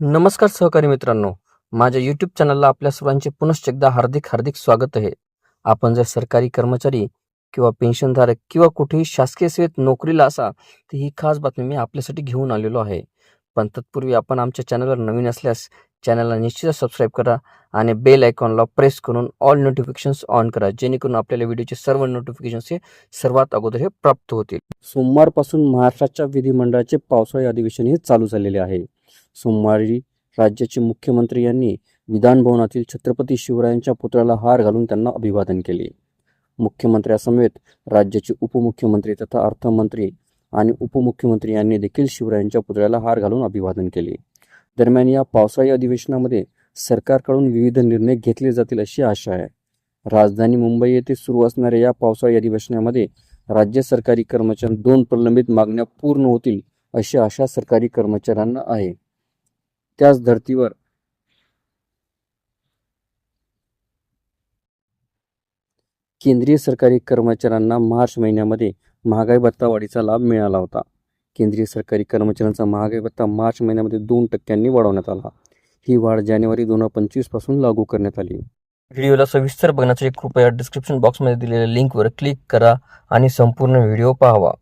नमस्कार सहकारी मित्रांनो. माझ्या यूट्यूब चॅनलला आपल्या सर्वांचे पुनश्च एकदा हार्दिक हार्दिक स्वागत आहे. आपण जर सरकारी कर्मचारी किंवा पेन्शनधारक किंवा कुठेही शासकीय सेवेत नोकरीला असा तर ही खास बातमी मी आपल्यासाठी घेऊन आलेलो आहे. पण तत्पूर्वी आपण आमच्या चॅनलवर नवीन असल्यास चॅनलला निश्चितच सबस्क्राईब करा आणि बेल आयकॉनला प्रेस करून ऑल नोटिफिकेशन्स ऑन करा जेणेकरून आपल्याला व्हिडिओचे सर्व नोटिफिकेशन्स हे सर्वात अगोदर हे प्राप्त होतील. सोमवारपासून महाराष्ट्राच्या विधिमंडळाचे पावसाळी अधिवेशन हे चालू झालेले आहे. सोमवारी राज्याचे मुख्यमंत्री यांनी विधानभवनातील छत्रपती शिवरायांच्या पुतळ्याला हार घालून त्यांना अभिवादन केले. मुख्यमंत्र्यासमवेत राज्याचे उपमुख्यमंत्री तथा अर्थमंत्री आणि उपमुख्यमंत्री यांनी देखील शिवरायांच्या पुतळ्याला हार घालून अभिवादन केले. दरम्यान या पावसाळी अधिवेशनामध्ये सरकारकडून विविध निर्णय घेतले जातील अशी आशा आहे. राजधानी मुंबई येथे सुरू असणाऱ्या या पावसाळी अधिवेशनामध्ये राज्य सरकारी कर्मचारी दोन प्रलंबित मागण्या पूर्ण होतील अशी आशा सरकारी कर्मचाऱ्यांना आहे. त्याच धर्तीवर. केंद्रीय सरकारी कर्मचाऱ्यांना मार्च महिन्यामध्ये महागाई भत्ता वाढीचा लाभ मिळाला होता. केंद्रीय सरकारी कर्मचाऱ्यांचा महागाई भत्ता मार्च महिन्यामध्ये दोन टक्क्यांनी वाढवण्यात आला. ही वाढ जानेवारी दोन हजार पंचवीसपासून लागू करण्यात आली. व्हिडिओला सविस्तर बघण्यासाठी कृपया डिस्क्रिप्शन बॉक्समध्ये दिलेल्या लिंकवर क्लिक करा आणि संपूर्ण व्हिडिओ पाहावा.